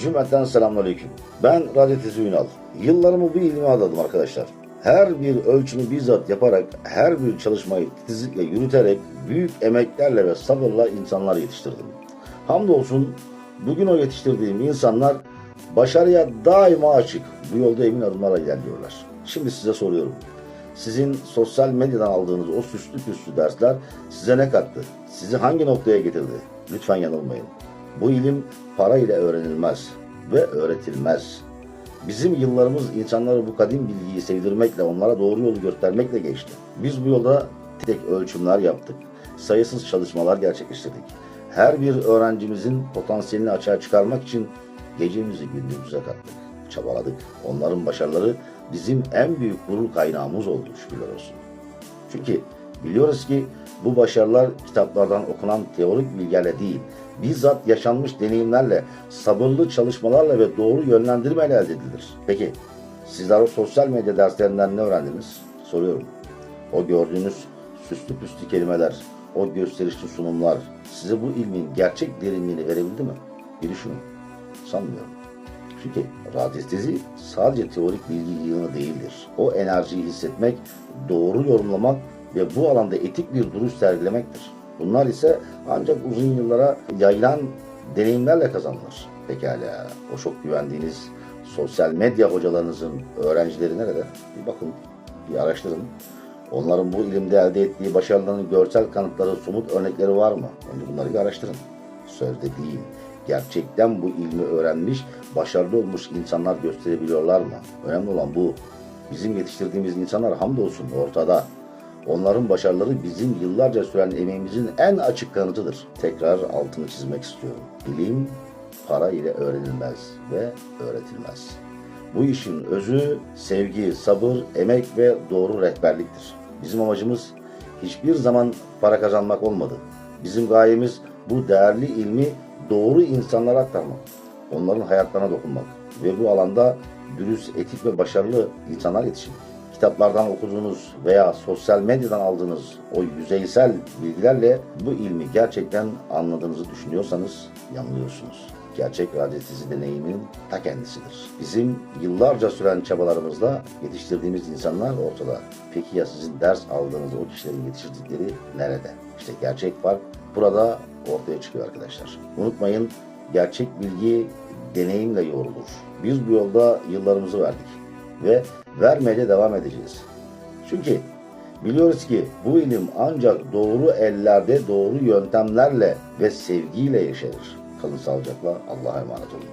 Cümleten selamünaleyküm. Ben Radyo Ünal. Yıllarımı bu ilme adadım arkadaşlar. Her bir ölçümü bizzat yaparak, her bir çalışmayı titizlikle yürüterek, büyük emeklerle ve sabırla insanlar yetiştirdim. Hamdolsun bugün o yetiştirdiğim insanlar başarıya daima açık. Bu yolda emin adımlarla ilerliyorlar. Şimdi size soruyorum. Sizin sosyal medyadan aldığınız o süslü püslü dersler size ne kattı? Sizi hangi noktaya getirdi? Lütfen yanılmayın. Bu ilim para ile öğrenilmez ve öğretilmez. Bizim yıllarımız insanlara bu kadim bilgiyi sevdirmekle, onlara doğru yolu göstermekle geçti. Biz bu yolda tek ölçümler yaptık. Sayısız çalışmalar gerçekleştirdik. Her bir öğrencimizin potansiyelini açığa çıkarmak için gecemizi gündüzümüze kattık. Çabaladık. Onların başarıları bizim en büyük gurur kaynağımız oldu şükürler olsun. Çünkü biliyoruz ki bu başarılar kitaplardan okunan teorik bilgilerle değil, bizzat yaşanmış deneyimlerle, sabırlı çalışmalarla ve doğru yönlendirmeyle elde edilir. Peki, sizler o sosyal medya derslerinden ne öğrendiniz? Soruyorum. O gördüğünüz süslü püslü kelimeler, o gösterişli sunumlar size bu ilmin gerçek derinliğini verebildi mi? Bir düşünün. Sanmıyorum. Çünkü radyestezi sadece teorik bilgi yığını değildir. O enerjiyi hissetmek, doğru yorumlamak ve bu alanda etik bir duruş sergilemektir. Bunlar ise ancak uzun yıllara yayılan deneyimlerle kazanılır. Pekala, o çok güvendiğiniz sosyal medya hocalarınızın öğrencileri nerede? Bir bakın, bir araştırın. Onların bu ilimde elde ettiği başarıların görsel kanıtları, somut örnekleri var mı? Önce bunları bir araştırın. Sözde değil, gerçekten bu ilmi öğrenmiş, başarılı olmuş insanlar gösterebiliyorlar mı? Önemli olan bu. Bizim yetiştirdiğimiz insanlar hamdolsun ortada. Onların başarıları bizim yıllarca süren emeğimizin en açık kanıtıdır. Tekrar altını çizmek istiyorum. Bilim para ile öğrenilmez ve öğretilmez. Bu işin özü sevgi, sabır, emek ve doğru rehberliktir. Bizim amacımız hiçbir zaman para kazanmak olmadı. Bizim gayemiz bu değerli ilmi doğru insanlara aktarmak. Onların hayatlarına dokunmak ve bu alanda dürüst, etik ve başarılı insanlar yetiştirmek. Kitaplardan okuduğunuz veya sosyal medyadan aldığınız o yüzeysel bilgilerle bu ilmi gerçekten anladığınızı düşünüyorsanız yanılıyorsunuz. Gerçek radyatizi deneyiminin ta kendisidir. Bizim yıllarca süren çabalarımızla yetiştirdiğimiz insanlar ortada. Peki ya sizin ders aldığınız o kişilerin yetiştirdikleri nerede? İşte gerçek fark burada ortaya çıkıyor arkadaşlar. Unutmayın gerçek bilgi deneyimle yoğrulur. Biz bu yolda yıllarımızı verdik ve vermeye de devam edeceğiz. Çünkü biliyoruz ki bu ilim ancak doğru ellerde doğru yöntemlerle ve sevgiyle yaşanır. Kalın sağlıcakla Allah'a emanet olun.